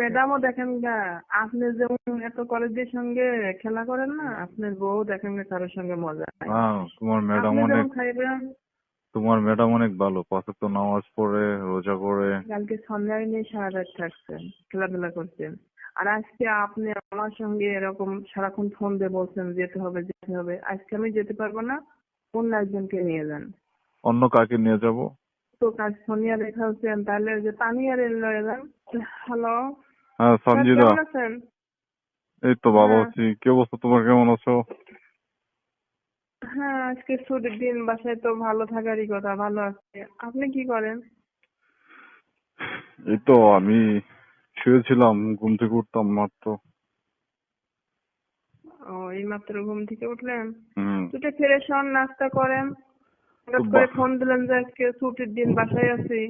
ম্যাডামও দেখেন গা আপনি যেমন এত কলেজের সঙ্গে খেলা করেন না আপনার বউ দেখেন গা কারোর সঙ্গে মজা নাই। হ্যাঁ তোমার ম্যাডাম অনেক তোমার ম্যাডাম অনেক ভালো পাঁচে তো নামাজ পড়ে রোজা করে কালকে সন্ধ্যায় নিয়ে সারা রাত থাকছেন খেলাধুলা করছেন। আর আজকে আপনি আমার সঙ্গে এরকম সারাক্ষণ ফোন দিয়ে বলছেন যেতে হবে যেতে হবে। আজকে আমি যেতে পারব না অন্য একজনকে নিয়ে যান। অন্য কাকে নিয়ে যাব? তো কাজ সোনিয়া রেখা হচ্ছেন তাহলে যে তানিয়ার লয়ে যান। হ্যালো? হ্যাঁ সঞ্জিদা কেমন আছেন? এই তো ভালো হ্যাঁ। আছি। কি অবস্থা তোমার? কেমন আছো? হ্যাঁ আজকে ছুটির দিন বাসায় তো ভালো থাকারই কথা ভালো আছে। আপনি কি করেন? এই তো আমি শুয়েছিলাম ঘুম থেকে উঠতাম মাত্র। ও এই মাত্র ঘুম থেকে উঠলেন? উঠে ফ্রেশ হন নাস্তা করেন? হঠাৎ করে ফোন দিলেন যে আজকে ছুটির দিন বাসায় আছি।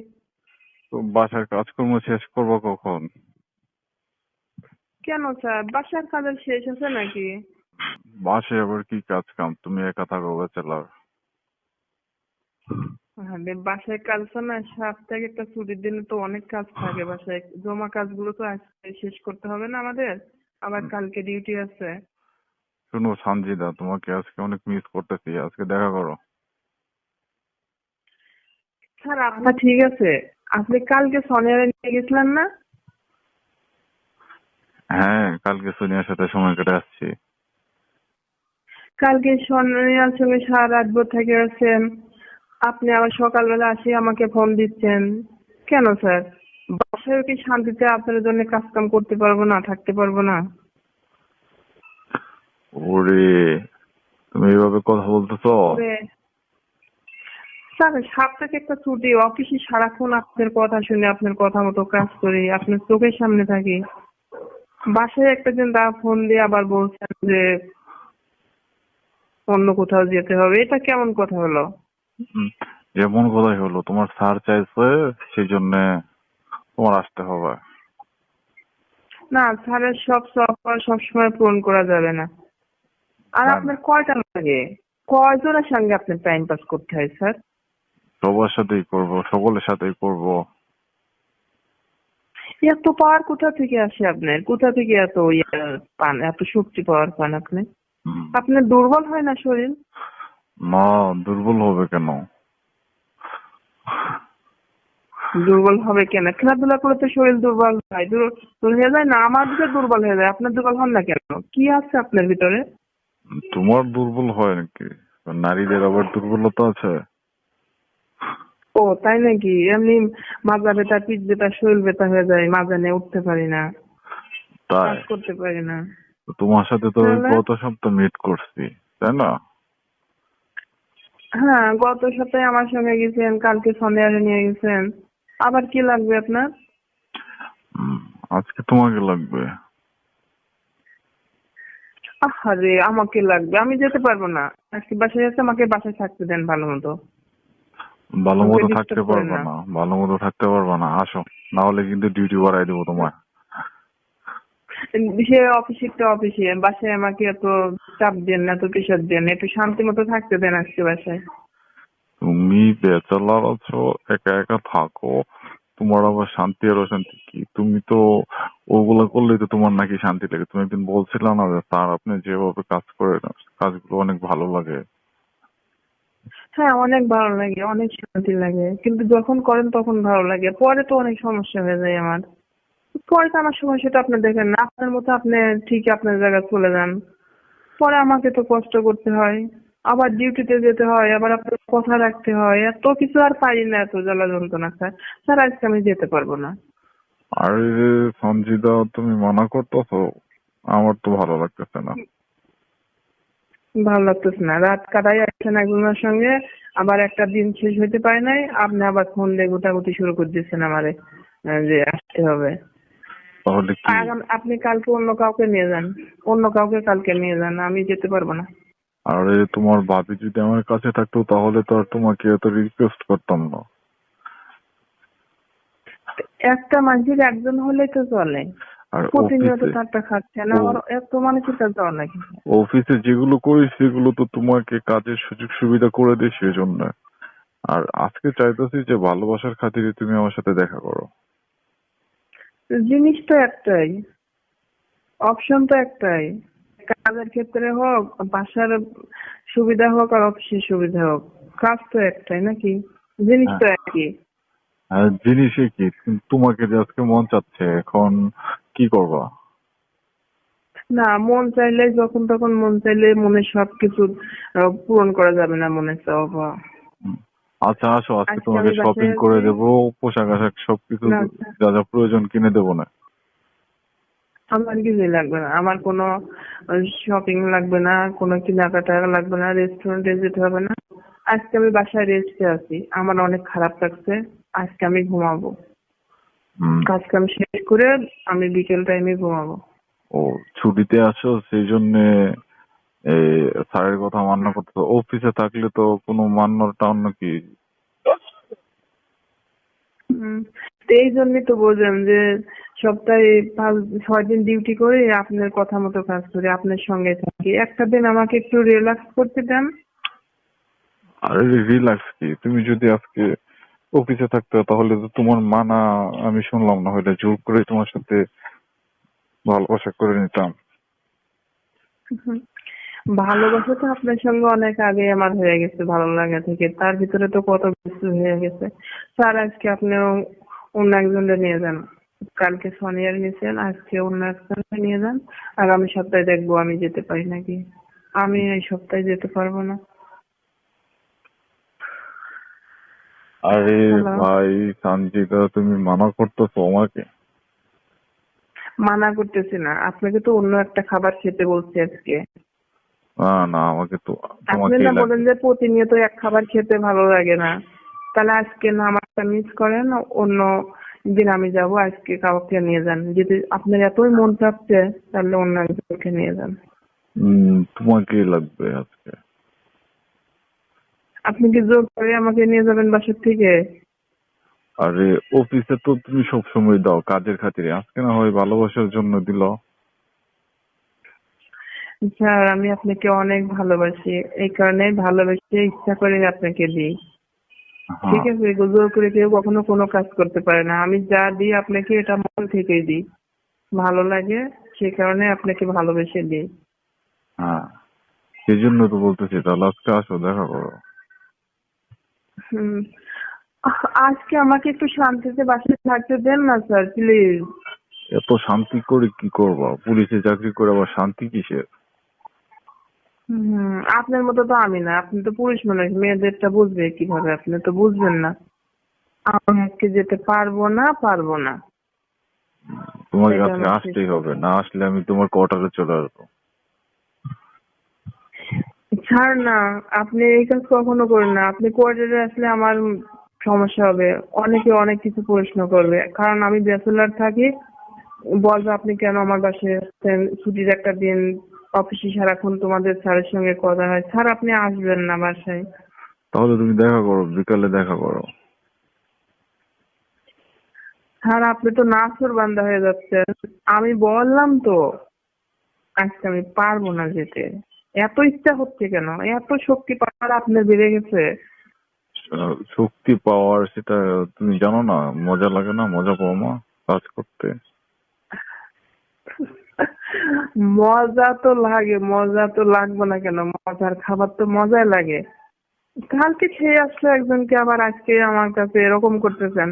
তো বাসার কাজকর্ম শেষ করব কখন? কেন স্যার? বাসার কাজের শেষ আছে নাকি? বাসায় আবার কি কাজ কাম? তুমি একা থাকো বেচালার আরে বাসায় কাজ তো না সপ্তাহে একটা ছুটির দিনে তো অনেক কাজ থাকে বাসায়। জমা কাজগুলো তো আজকে শেষ করতে হবে না আমাদের? আবার কালকে ডিউটি আছে। শুনো সানজিদা তোমাকে আজকে অনেক মিস করতেছি। আজকে দেখা করো। স্যার আপনার ঠিক আছে। আপনি কালকে সোনিয়ারে নিয়ে গেছিলেন না? হ্যাঁ কালকে সোনিয়ার সাথে সময় কেটে আসছি। কালকে সোনিয়ার সঙ্গে সারা রাত ভোর থেকে আছেন আপনি আবার সকালবেলা আসি আমাকে ফোন দিচ্ছেন। কেন স্যার? বাসায় কি শান্তিতে আপনার জন্য কাজ কাম করতে পারব না থাকতে পারব না? ওরে তুমি এইভাবে কথা বলতেছো? স্যার সপ্তাহে একটা ছুটি অফিসে সারাক্ষণ আপনার কথা শুনে আপনার কথা মতো কাজ করি আপনার চোখের সামনে থাকি। বাসায় একটা দিন দা ফোন দিয়ে আবার বলছেন যে অন্য কোথাও যেতে হবে। এটা কেমন কথা হলো? যেমন কথাই হলো। তোমার স্যার চাইছে সেই জন্য তোমার আসতে হবে। না স্যারের সব সফর সবসময় পূরণ করা যাবে না। আর আপনার কয়টা লাগে? কয়জনের সঙ্গে আপনার টাইম পাস করতে হয় স্যার? সবার সাথেই করব সকলের সাথেই করব। এত পাওয়ার কোথা থেকে আসে আপনার? কোথা থেকে এত ইয়ে পান এত শক্তি পাওয়ার পান আপনি। আপনার দুর্বল হয় না শরীর? না দুর্বল হবে কেন? দুর্বল হবে কেন? খেলাধুলা করে তো শরীর দুর্বল হয়। দুর্বল হয়ে যায় না আমার ভিতরে দুর্বল হয়ে যায়। আপনার দুর্বল হন না কেন? কি আছে আপনার ভিতরে? তোমার দুর্বল হয় নাকি? নারীদের আবার দুর্বলতা আছে? ও তাই নাকি? এমনি মাজা ব্যথা পিঠ ব্যথা শরীর ব্যথা হয়ে যায় মাজা নিয়ে উঠতে পারি না। তাই? কাজ করতে পারি না। তোমার সাথে তো ওই তাহলে? গত সপ্তাহ মিট করছি তাই না? হ্যাঁ গত সপ্তাহে আমার সঙ্গে গেছেন কালকে সন্ধ্যারে নিয়ে গেছেন। আবার কি লাগবে আপনার? হুম, আজকে তোমাকে লাগবে। আরে আমাকে লাগবে আমি যেতে পারব না। আজকে বাসায় আছে আমাকে বাসায় থাকতে দেন ভালো মতো। ভালো মতো থাকতে পারব না। ভালো মতো থাকতে পারব না আসো। না হলে কিন্তু ডিউটি বাড়াই দেবো তোমার সে অফিসে তো অফিসে বাসায় আমাকে এত চাপ দেন না এত প্রেশার দেন একটু শান্তি মতো থাকতে দেন আজকে বাসায়। তুমি ব্যাচেলার আছো একা একা থাকো তোমার আবার শান্তি আর অশান্তি কি? তুমি তো ওগুলা করলেই তো তোমার নাকি শান্তি লাগে। তুমি একদিন বলছিলে না যে স্যার আপনি যেভাবে কাজ করেন কাজগুলো অনেক ভালো লাগে। হ্যাঁ অনেক ভালো লাগে, অনেক শান্তি লাগে। কিন্তু যখন করেন তখন ভালো লাগে। পরে তো অনেক সমস্যা হয়ে যায় আমার। পরে তো আমার সমস্যাটা আপনি দেখেন না। আপনার মতো আপনি ঠিক আপনার জায়গায় চলে যান। পরে আমাকে তো কষ্ট করতে হয়। আবার ডিউটিতে যেতে হয়, আবার আপনার কথা রাখতে হয়। এত কিছু আর পারি না, এত জ্বালা যন্ত্রণা। স্যার স্যার, আজকে আমি যেতে পারব না। আরে, সঞ্জিদা, তুমি মানা করতেছো? আমার তো ভালো লাগতেছে না। ভালো লাগতেছে না। রাত কাটাই আসছেন একজনের সঙ্গে আবার একটা দিন শেষ হইতে পারে নাই আপনি আবার ফোন দিয়ে গোটাগুটি শুরু করে দিচ্ছেন আমারে যে আসতে হবে। আপনি কালকে অন্য কাউকে নিয়ে যান। অন্য কাউকে কালকে নিয়ে যান আমি যেতে পারব না। আরে তোমার ভাবি যদি আমার কাছে থাকতো তাহলে তো আর তোমাকে এত রিকোয়েস্ট করতাম না। একটা মানুষের একজন হলেই তো চলে। আর প্রতিনিয়ত খাচ্ছে না ও। এত কাছে যাওয়া নাকি অফিসে যেগুলো করি সেগুলো তো তোমাকে কাজের সুযোগ সুবিধা করে দিই সেজন্য। আর আজকে চাইতেছি যে ভালোবাসার খাতিরে তুমি আমার সাথে দেখা করো। জিনিস তো একটাই অপশন তো একটাই। কাজের ক্ষেত্রে হোক বাসার সুবিধা হোক আর অফিসের সুবিধা হোক কাজ তো একটাই নাকি? জিনিস তো একই। আর জিনিসই কি? তোমাকে যে আজকে মন চাচ্ছে এখন কি করবা? না মন চাইলে যখন তখন মন চাইলে মনে সবকিছু পূরণ করা যাবে না মনে চাওয়া। হুম। আচ্ছা আসো আজকে তোমাকে শপিং করে। দেবো পোশাক আশাক সবকিছু না, যা যা প্রয়োজন কিনে দেবো না। আমার কিছুই লাগবে না। আমার কোনো শপিং লাগবে না কোনো কেনাকাটা লাগবে না রেস্টুরেন্টে যেতে হবে না। আজকে আমি বাসায় রেস্টে আছি। আমার অনেক খারাপ লাগছে। আজকে আমি ঘুমাবো। কাজ কাম শেষ করে আমি বিকেল টাইমে ঘুমাবো। ও ছুটিতে আছো সেই জন্য স্যারের কথা মান্য করতে অফিসে থাকলে তো কোনো মান্যটা অন্য কি? এই জন্যই তো বললাম যে সপ্তাহে পাঁচ ছয় দিন ডিউটি করে আপনার কথা মতো কাজ করি আপনার সঙ্গে থাকি। একটা দিন আমাকে একটু রিল্যাক্স করতে দেন। আরে রিল্যাক্স কি? তুমি যদি আজকে অফিসে থাকতে তাহলে তো তোমার মানা আমি শুনলাম না হলে জোর করে তোমার সাথে ভালোবাসা করে নিতাম। ভালোবাসা তো আপনার সঙ্গে অনেক আগে আমার হয়ে গেছে, ভালো লাগা থেকে। তার ভিতরে তো কত কিছু হয়ে গেছে। স্যার, আজকে আপনি অন্য একজনকে নিয়ে যান। কালকে সোনিয়ার নিয়েছেন আজকে অন্য একজনকে নিয়ে যান। আগামী সপ্তাহে দেখব আমি যেতে পারি নাকি। আমি এই সপ্তাহে যেতে পারব না। আরে ভাই সানজিদা তুমি মানা করতেছো আমাকে? মানা করতেছি না। আপনাকে তো অন্য একটা খাবার খেতে বলছি আজকে। না না আমাকে তো আপনি না বলেন যে প্রতিনিয়ত এক খাবার খেতে ভালো লাগে না। তাহলে আজকে না আমারটা মিস করেন অন্য দিন আমি যাব আজকে কাউকে নিয়ে যান। যদি আপনার এতই মন চাচ্ছে তাহলে অন্য একজনকে নিয়ে যান। তোমাকে লাগবে আজকে। আপনি কি জোর করে আমাকে নিয়ে যাবেন বাসার থেকে? আরে অফিসে তো তুমি সব সময় দাও কাজের খাতিরে। আজকে না হয় ভালোবাসার জন্য দিল। স্যার আমি আপনাকে অনেক ভালোবাসি। এই কারণে ভালোবেসে ইচ্ছা করে আপনাকে দিই। হ্যাঁ। ঠিক আছে জোর করে কেউ কখনো কোনো কাজ করতে পারে না। আমি যা দিই আপনাকে এটা মন থেকেই দিই। ভালো লাগে সে কারণে আপনাকে ভালোবেসে দিই। হ্যাঁ। সেই জন্য তো বলতেছি তাহলে আজকে আসো দেখা করো। হুম। আজকে আমাকে একটু শান্তিতে বাসায় থাকতে দেন না স্যার প্লিজ এত শান্তি করে কি করবা? পুলিশে চাকরি করে আবার শান্তি কিসের? হুম আপনার মতো তো আমি না। আপনি তো পুরুষ মানুষ মেয়েদেরটা বুঝবে কীভাবে? আপনি তো বুঝবেন না। আমি আজকে যেতে পারব না পারব না। তোমার কাছে আসতেই হবে। না আসলে আমি তোমার কোয়ার্টারে চলে আসব। ছাড় না আপনি এই কাজ কখনো করেন না। আপনি কোয়ার্টারে আসলে আমার সমস্যা হবে। অনেকে অনেক কিছু প্রশ্ন করবে। কারণ আমি ব্যাচেলার থাকি বলবে আপনি কেন আমার বাসায় আসছেন? ছুটির একটা দিন অফিসে সারাক্ষণ তোমাদের স্যারের সঙ্গে কথা হয়। স্যার আপনি আসবেন না বাসায়। তাহলে তুমি দেখা করো বিকালে দেখা করো। স্যার আপনি তো নাসুর বান্দা হয়ে যাচ্ছেন। আমি বললাম তো আজকে আমি পারব না যেতে। এত ইচ্ছা হচ্ছে কেন? এত শক্তি পাওয়ার আপনার বেড়ে গেছে? শক্তি পাওয়ার সেটা তুমি জানো না মজা লাগে না? মজা পাও না কাজ করতে। মজা তো লাগে মজা তো লাগবে না কেন? মজার খাবার তো মজাই লাগে। কালকে খেয়ে আসলো একজনকে আবার আজকে আমার কাছে এরকম করতেছেন।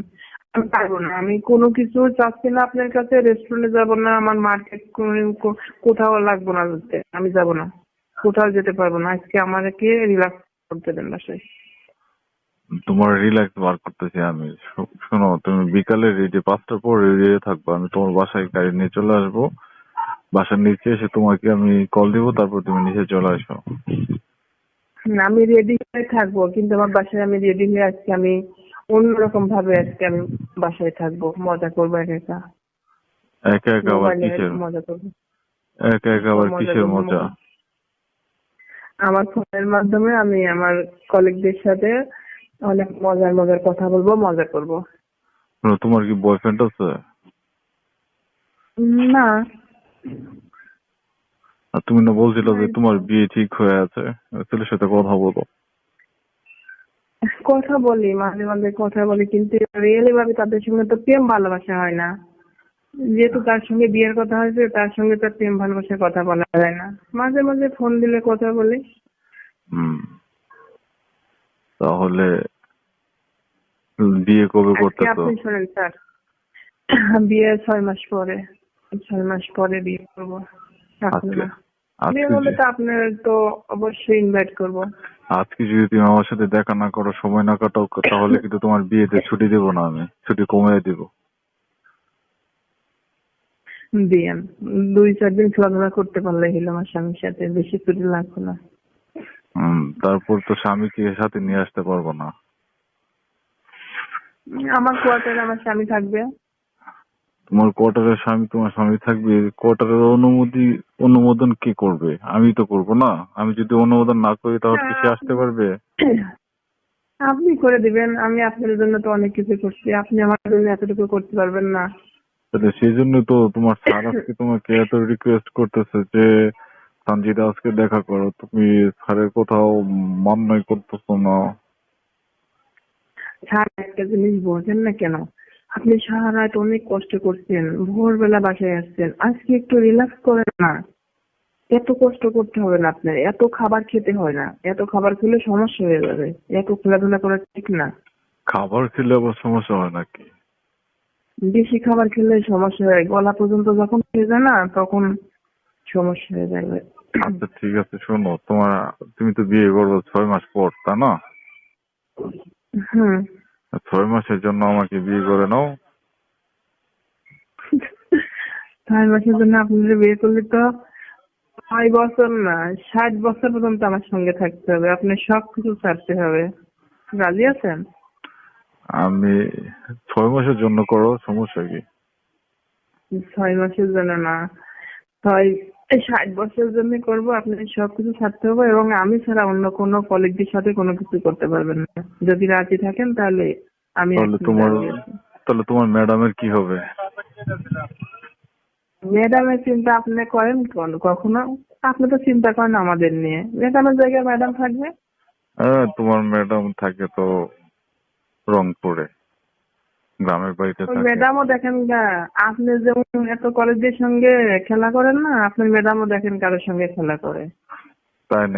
আমি পারব না আমি কোনো কিছু চাচ্ছি না আপনার কাছে রেস্টুরেন্টে যাব না আমার মার্কেট কোথাও লাগবো না আমি যাব না। কোথাও যেতে পারব না। আজকে আমাকে রিল্যাক্স করতে দেন বাসায়। তোমার রিল্যাক্স বার করতেছি আমি। শোনো তুমি বিকালে রেডি পাঁচটার পর রেডি থাকবা। আমি তোমার বাসায় গাড়ি নিয়ে চলে আসব। বাসার নিচে এসে তোমাকে আমি কল দিব তারপর তুমি নিচে চলে আসো। আমি রেডি হয়ে থাকব কিন্তু আমার বাসায় আমি রেডি হয়ে আজকে আমি অন্যরকম ভাবে আজকে আমি বাসায় থাকব। মজা করব একা একা। একা একা আবার কিসের? মজা করব। একা একা আবার কিসের মজা। আমার ফোনের মাধ্যমে আমি আমার কলিগদের সাথে অনেক মজার মজার কথা বলব মজা করব। তোমার কি বয়ফ্রেন্ড আছে? না। আর তুমি না বলছিলে যে তোমার বিয়ে ঠিক হয়ে আছে ছেলের সাথে কথা বলো। কথা বলি মাঝে মাঝে কথা বলি কিন্তু রিয়েলি ভাবে তাদের সঙ্গে তো প্রেম ভালোবাসা হয় না। যেহেতু তার সঙ্গে বিয়ের কথা হয়েছে তার সঙ্গে তার প্রেম ভালোবাসার কথা বলা যায় না। মাঝে মাঝে ফোন দিলে কথা বলি তাহলে বিয়ে কবে করতে তো? আপনি শোনেন স্যার। বিয়ে ছয় মাস পরে। ছয় মাস পরে বিয়ে করব। আজকে বিয়ে যে- তো আপনার তো অবশ্যই ইনভাইট করব। আজকে যদি তুমি আমার সাথে দেখা না করো সময় না কাটাও তাহলে কিন্তু তোমার বিয়েতে ছুটি দেবো না আমি। ছুটি কমিয়ে দিব। দিয়েন দুই চার দিন খেলাধুলা করতে পারলে হলো আমার স্বামীর সাথে বেশি ছুটি লাগবে না। হুম তারপর তো স্বামীকে সাথে নিয়ে আসতে পারব না। আমার কোয়ার্টারে আমার স্বামী থাকবে। তোমার কোয়ার্টারের স্বামী তোমার স্বামী থাকবে কোয়ার্টারের অনুমতি অনুমোদন কে করবে? আমি তো করব না। আমি যদি অনুমোদন না করি তাহলে কি সে আসতে পারবে? আপনি করে দিবেন আমি আপনার জন্য তো অনেক কিছু করছি। আপনি আমার জন্য এতটুকু করতে পারবেন না। তাহলে সেই জন্য তো তোমার স্যার আজকে তোমাকে এত রিকোয়েস্ট করতেছে যে সঞ্জিতা আজকে দেখা করো। তুমি স্যারের কোথাও মান্যই করতেছো না। স্যার একটা জিনিস বোঝেন না কেন? আপনি সারা রাত অনেক কষ্ট করছেন ভোরবেলা বাসায় আসছেন। আজকে একটু রিল্যাক্স করেন না। এত কষ্ট করতে হবে না আপনার। এত খাবার খেতে হয় না। এত খাবার খেলে সমস্যা হয়ে যাবে। এত খেলাধুলা করা ঠিক না। খাবার খেলে আবার সমস্যা হয় নাকি? বেশি খাবার খেলে সমস্যা হয়। গলা পর্যন্ত যখন খেয়ে যায় না তখন সমস্যা হয়ে যাবে আচ্ছা ঠিক আছে শোনো তোমার তুমি তো বিয়ে করবে ছয় মাস পর তা না? হুম। ছয় মাসের জন্য আমাকে বিয়ে করে নাও। ছয় মাসের জন্য আপনাদের বিয়ে করলে তো ছয় বছর না ষাট বছর পর্যন্ত আমার সঙ্গে থাকতে হবে। আপনি সব কিছু ছাড়তে হবে। রাজি আছেন? আমি ছয় মাসের জন্য করো সমস্যা কি? ছয় মাসের জন্য না। ছয় এই ষাট বছরের জন্য করব আপনি সব কিছু ছাড়তে হবে এবং আমি ছাড়া অন্য কোনো কলিগদের সাথে কোনো কিছু করতে পারবেন না। যদি রাজি থাকেন তাহলে আমি তাহলে তোমার। তাহলে তোমার ম্যাডামের কি হবে? ম্যাডামের চিন্তা আপনি করেন কোন- কখনো? আপনি তো চিন্তা করেন আমাদের নিয়ে। ম্যাডামের জায়গায় ম্যাডাম থাকবে? হ্যাঁ তোমার ম্যাডাম থাকে তো রংপুরে। গ্রামের বাড়িতে থাকি। ম্যাডামও দেখেন না আপনি যেমন এত কলেজের সঙ্গে খেলা করেন না আপনার ম্যাডামও দেখেন কারোর সঙ্গে খেলা করে। তাই নাকি?